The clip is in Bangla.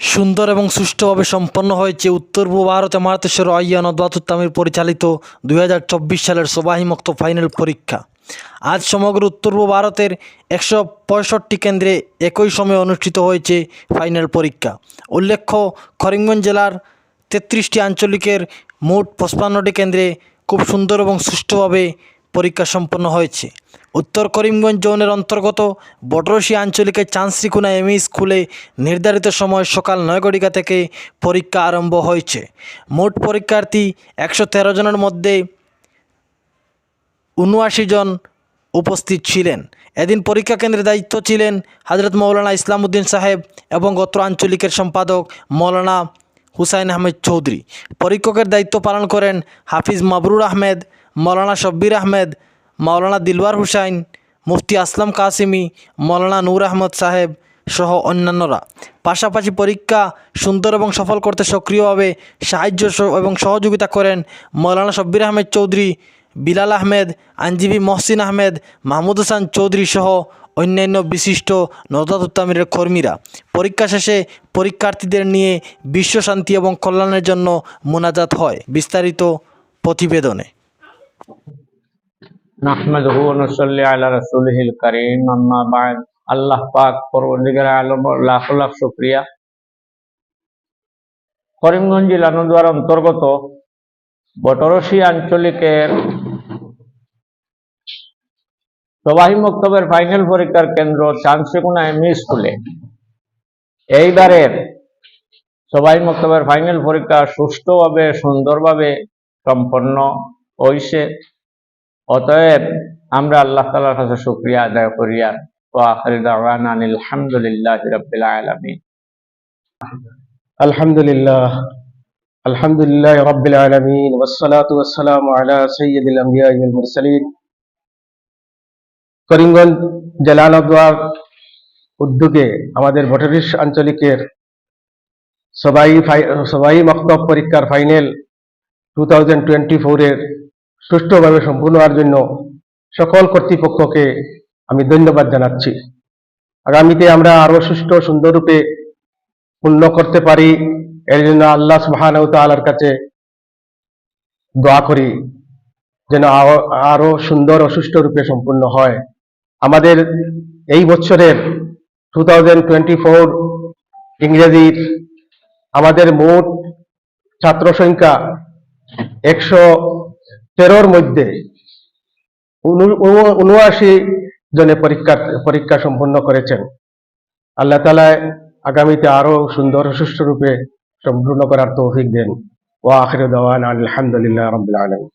সুন্দর এবং সুষ্ঠুভাবে সম্পন্ন হয়েছে উত্তর পূর্ব ভারতে মারাতেশ্বর আইয়ান অদ্বাতুত্তামির পরিচালিত দুই হাজার চব্বিশ সালের সবাহি মুক্ত ফাইনাল পরীক্ষা। আজ সমগ্র উত্তর পূর্ব ভারতের একশো পঁয়ষট্টি কেন্দ্রে একই সময়ে অনুষ্ঠিত হয়েছে ফাইনাল পরীক্ষা। উল্লেখ্য, করিমগঞ্জ জেলার তেত্রিশটি আঞ্চলিকের মোট পঁচপান্নটি কেন্দ্রে খুব সুন্দর এবং সুষ্ঠুভাবে পরীক্ষা সম্পন্ন হয়েছে। উত্তর করিমগঞ্জ জোনের অন্তর্গত বটরশি আঞ্চলিকের চান্সিকুনা এমই স্কুলে নির্ধারিত সময় সকাল নয় থেকে পরীক্ষা আরম্ভ হয়েছে। মোট পরীক্ষার্থী একশো তেরো জনের মধ্যে উনআশি জন উপস্থিত ছিলেন। এদিন পরীক্ষা কেন্দ্রে দায়িত্ব ছিলেন হজরত মৌলানা ইসলামউদ্দিন সাহেব এবং অত্র আঞ্চলিকের সম্পাদক মৌলানা হুসাইন আহমেদ চৌধুরী। পরীক্ষকের দায়িত্ব পালন করেন হাফিজ মাবরুর আহমেদ মৌলানা শব্বির আহমেদ, মৌলানা দিলওয়ার হুসাইন, মুফতি আসলাম কাসিমি, মৌলানা নূর আহমদ সাহেব সহ অন্যান্যরা। পাশাপাশি পরীক্ষা সুন্দর এবং সফল করতে সক্রিয়ভাবে সাহায্য সহ- এবং সহযোগিতা করেন মৌলানা শব্বির আহমেদ চৌধুরী, বিলাল আহমেদ, আইনজীবী মহসিন আহমেদ, মাহমুদ হাসান চৌধুরী সহ অন্যান্য বিশিষ্ট নদাতুত্তামিরের কর্মীরা। পরীক্ষা শেষে পরীক্ষার্থীদের নিয়ে বিশ্ব শান্তি এবং কল্যাণের জন্য মোনাজাত হয় বিস্তারিত প্রতিবেদনে। নাহমাদুহু ওয়া নুসাল্লি আলা রাসূলিহিল আল্লাহ পাক পরবর্তীকার আলম লাখ লাখ করিমগঞ্জ অন্তর্গত বটরশি আঞ্চলিকের মক্তবের ফাইনাল পরীক্ষার কেন্দ্র চান্সিকুনা এমই স্কুলে। এইবারের সবাই মক্তবের ফাইনাল পরীক্ষা সুষ্ঠুভাবে, সুন্দরভাবে সম্পন্ন ঐশে অতএব আমরা আল্লাহ তালার কাছে শুক্রিয়া আদায় করিয়া ও আখরি আলহামদুলিল্লাহ আলহামদুলিল্লাহ আলহামদুলিল্লাহ উদ্যোগে আমাদের ভটরিস আঞ্চলিকের সবাই সবাই মক্তব পরীক্ষার ফাইনাল টু থাউজেন্ড টোয়েন্টি ফোরের সুষ্ঠুভাবে সম্পূর্ণ হওয়ার জন্য সকল কর্তৃপক্ষকে আমি ধন্যবাদ জানাচ্ছি। আগামীতে আমরা আরও সুষ্ঠু, সুন্দররূপে পূর্ণ করতে পারি, এর জন্য আল্লাহ সুবহানাহু ওয়া কাছে দোয়া করি, যেন আরো- আরও সুন্দর ও সুষ্ঠু রূপে সম্পূর্ণ হয়। আমাদের এই বছরের টু থাউজেন্ড টোয়েন্টি ফোর ইংরেজির আমাদের মোট ছাত্র সংখ্যা একশো তেরোর মধ্যে উনু- উনু- উনআশি জনে পরীক্ষা পরীক্ষা সম্পন্ন করেছেন। আল্লাহ তালা আগামীতে আরও সুন্দর সুষ্ঠুরূপে রূপে সম্পূর্ণ করার তৌফিক দেন। ও আখির দাওয়ান আলহামদুলিল্লাহ রবিল আলম